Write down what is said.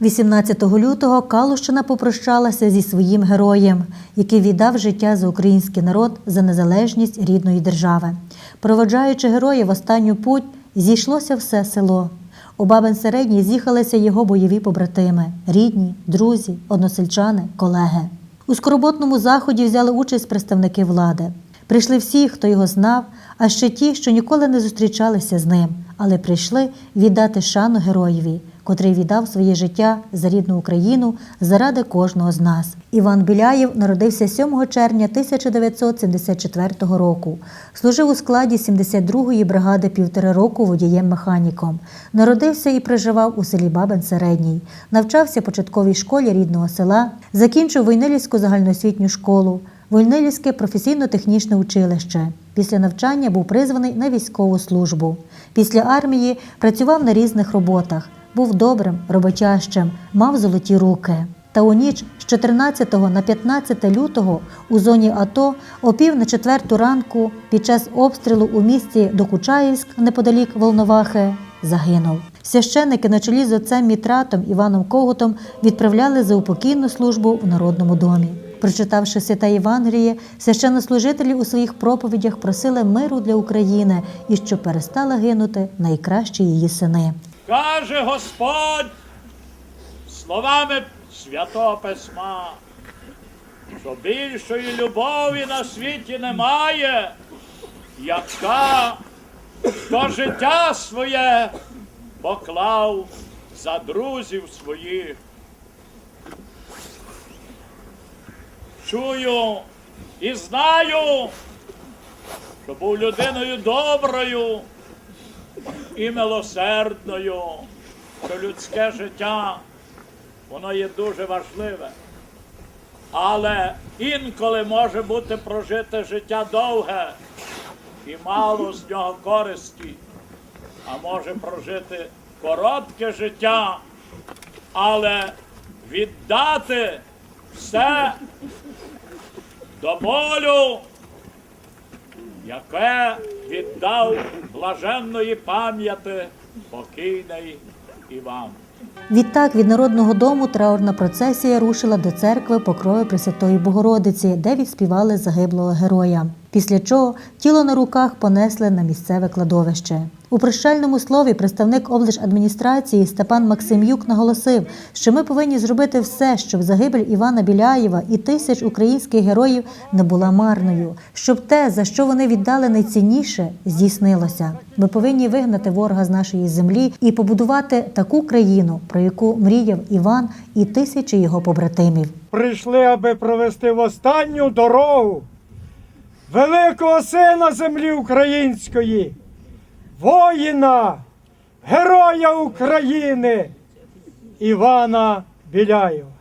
18 лютого Калущина попрощалася зі своїм героєм, який віддав життя за український народ за незалежність рідної держави. Проводжаючи героя в останню путь, зійшлося все село. У Бабин Середній з'їхалися його бойові побратими, рідні, друзі, односельчани, колеги. У скорботному заході взяли участь представники влади. Прийшли всі, хто його знав, а ще ті, що ніколи не зустрічалися з ним, але прийшли віддати шану героєві, котрий віддав своє життя за рідну Україну заради кожного з нас. Іван Біляєв народився 7 червня 1974 року. Служив у складі 72-ї бригади півтора року водієм-механіком. Народився і проживав у селі Бабин Середній. Навчався в початковій школі рідного села, закінчив Войнилівську загальноосвітню школу. Войнилівське професійно-технічне училище. Після навчання був призваний на військову службу. Після армії працював на різних роботах. Був добрим, роботящим, мав золоті руки. Та у ніч з 14 на 15 лютого у зоні АТО о пів на четверту ранку під час обстрілу у місті Докучаївськ неподалік Волновахи загинув. Священники на чолі з отцем Мітратом Іваном Когутом відправляли за упокійну службу у народному домі. Прочитавши святе Євангеліє, священнослужителі у своїх проповідях просили миру для України і щоб перестали гинути найкращі її сини. Каже Господь словами Святого Письма, що більшої любові на світі немає, яка хто життя своє поклав за друзів своїх. Чую і знаю, що був людиною доброю, і милосердною, що людське життя, воно є дуже важливе. Але інколи може бути прожите життя довге і мало з нього користі, а може прожити коротке життя, але віддати все до болю яке віддав блаженної пам'яті покійний Іван. Відтак від народного дому траурна процесія рушила до церкви Покрою Пресвятої Богородиці, де відспівали загиблого героя. Після чого тіло на руках понесли на місцеве кладовище. У прощальному слові представник облдержадміністрації Степан Максимюк наголосив, що ми повинні зробити все, щоб загибель Івана Біляєва і тисяч українських героїв не була марною, щоб те, за що вони віддали найцінніше, здійснилося. Ми повинні вигнати ворога з нашої землі і побудувати таку країну, про яку мріяв Іван і тисячі його побратимів. прийшли, аби провести в останню дорогу великого сина землі української, воїна, героя України Івана Біляєва.